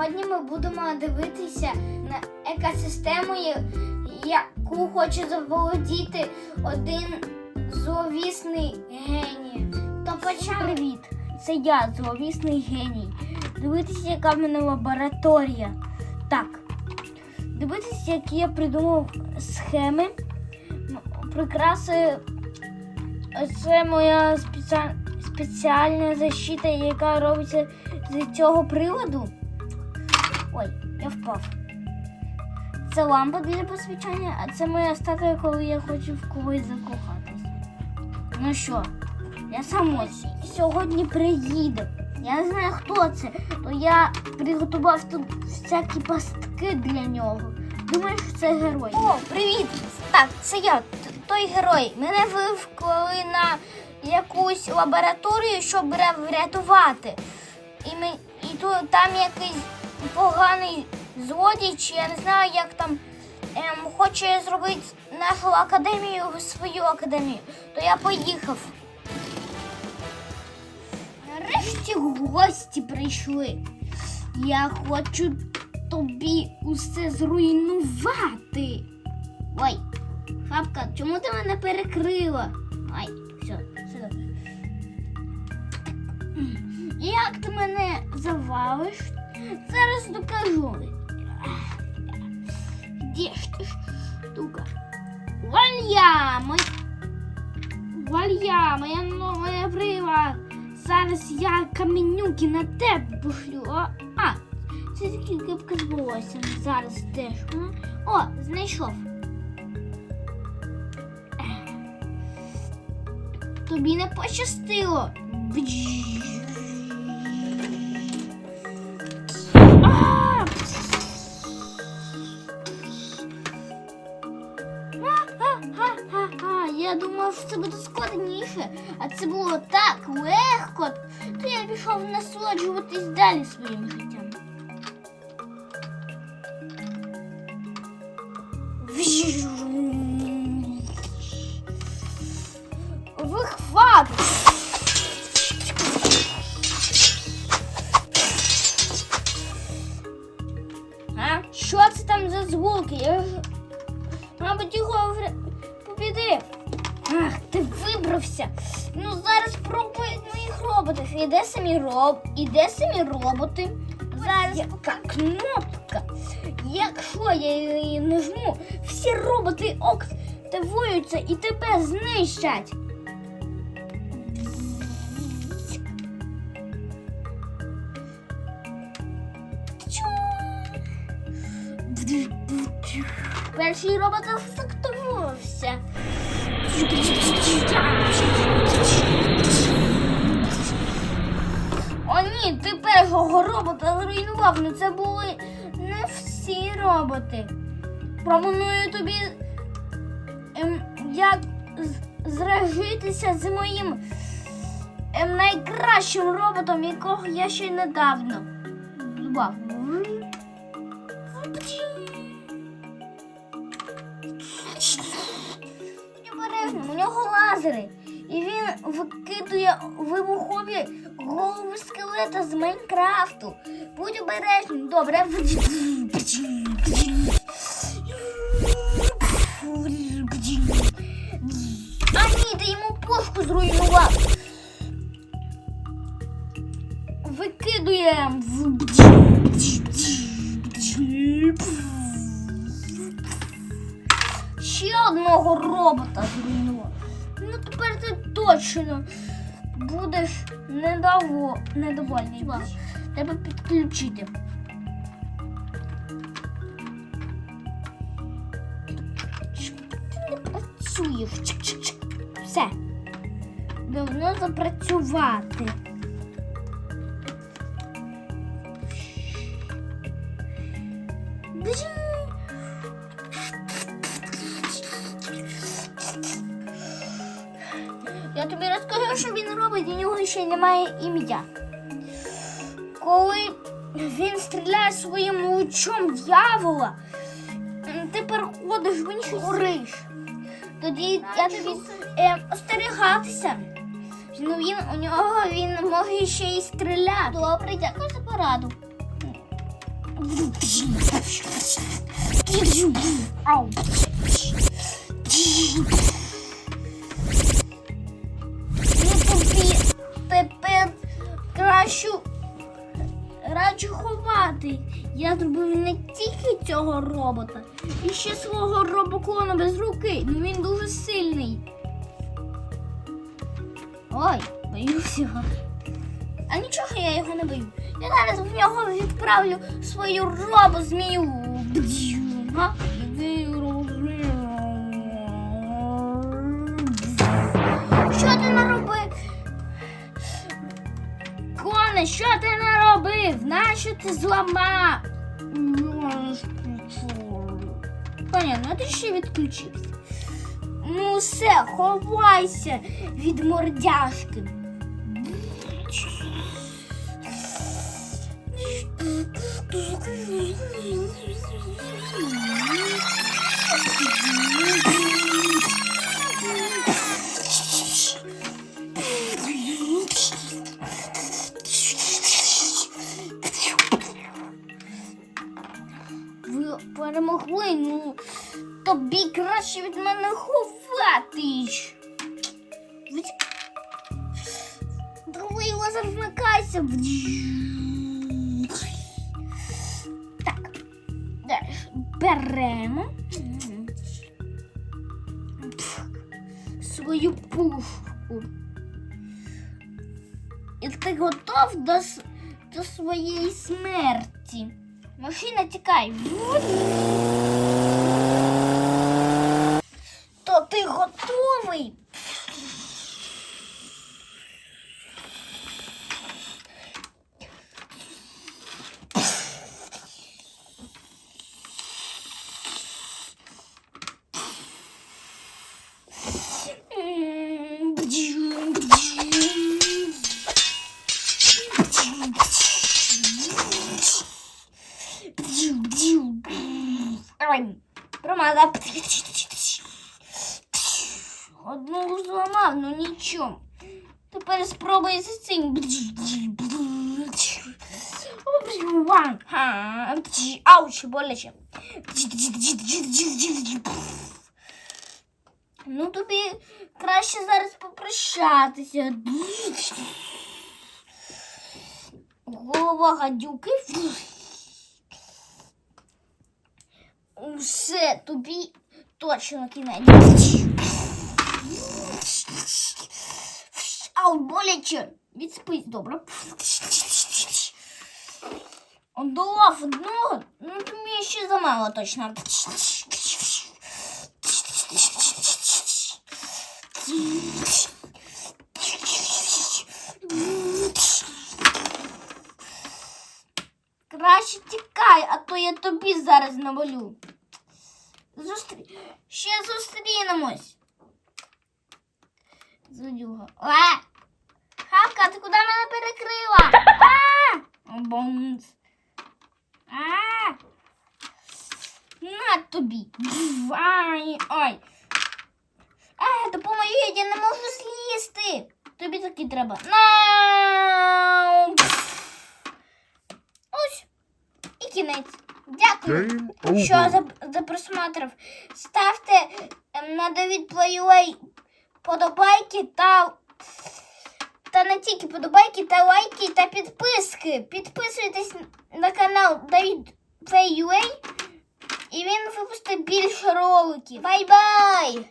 Сьогодні ми будемо дивитися на екосистему, яку хоче заволодіти один зловісний геній. То почав. Привіт! Це я, зловісний геній. Дивитися, яка в мене лабораторія. Так. Дивитися, які я придумав схеми, прикраси. Це моя спеціа... спеціальна защита, яка робиться з цього приводу. Я впав. Це лампа для посвічання, а це моя статуя, коли я хочу в когось закохатись. Ну що, я самотній. Сьогодні приїде. Я не знаю, хто це, то я приготував тут всякі пастки для нього. Думаю, що це герой. О, привіт! Так, це я, той герой. Мене вивели на якусь лабораторію, щоб врятувати. І, ми, і то, там якийсь поганий злодій, чи я не знаю, як там ем, хоче зробити нашу академію свою академію. То я поїхав. Нарешті гості прийшли. Я хочу тобі усе зруйнувати. Ой, шапка, чому ти мене перекрила? Ай, все, все. Як ти мене завалиш? Зараз докажу. Де ж ти штука? Валья, мой... Валья, моя новая брила. Зараз я каменюки на тебе пошлю. А, це такі кипки з. Зараз теж. О, знайшов. Тобі не пощастило. Бдж. Що це буде складніше, а це було так легко. То я пішов насолоджуватись далі своїм життям. Вихват! А? Що це там за звуки? Я ж Мабуть, його вр- побідив. Ах, ти вибрався. Ну зараз пробують моїх роботів. Іде самі роб... Іде самі роботи. Зараз яка кнопка. Якщо я її нажму, всі роботи активуються і тебе знищать. Перший робот активувався. О, ні, ти першого робота зруйнував. Ну це були не всі роботи. Пропоную тобі ем, як зражитися з моїм ем, найкращим роботом, якого я ще недавно збав. Нього лазери. І він викидує вибухові голови скелета з Майнкрафту. Будь обережним, добре. А ні, ти йому пушку зруйнував. Викидує. Ще одного робота зруйнував. Тепер ти точно будеш недово... недовольний. Треба підключити. Ти не працюєш. Все. Давно запрацювати. Бжing. Тобі розкажу, що він робить, у нього ще немає ім'я. Коли він стріляє своїм лучом дьявола, ти переходиш в інший гориш. Тоді я тобі е, остерігатися. Ну він у нього він може ще й стріляти. Добре, дякую за пораду. Ау. Ховати. Я зробив не тільки цього робота, і ще свого робоклона без руки. Ну він дуже сильний. Ой, боюся його. А нічого я його не бою. Я зараз в нього відправлю свою робозмію. Що ти наробив? Коне, що ти наробив? Нащо ти зламав? Понятно, а ти ще відключився. Ну все, ховайся від мордяшки. Ви перемогли, ну тобі краще від мене ховатись. Давай лазер вмикайся. Так. Беремо. Свою пушку. І ти готов до, до своєї смерті. Машина тікай. Одну ну нічого. Тепер спробуй за цим. Ауч, боляче. Ну тобі краще зараз попрощатися. Голова гадюки. Все, тобі точно кінець. Ау, боляче. Відспись, добре. Одолав одного, ну тобі ще замало точно. Краще тікай, а то я тобі зараз навалю. Зустрі... Ще зустрінемось. Зодюга. А! Хавка, ти куди мене перекрила? А! Бомс. А! На тобі. Ай, ай. А, допоможіть, я не можу злізти. Тобі таки треба. На! Ось. І кінець. Дякую. Що за, за просмотрів? Ставте ем, на Давід Плейуей подобайки та, та не тільки подобайки, та лайки та підписки. Підписуйтесь на канал Давід Плейуей і він випустить більше роликів. Бай-бай!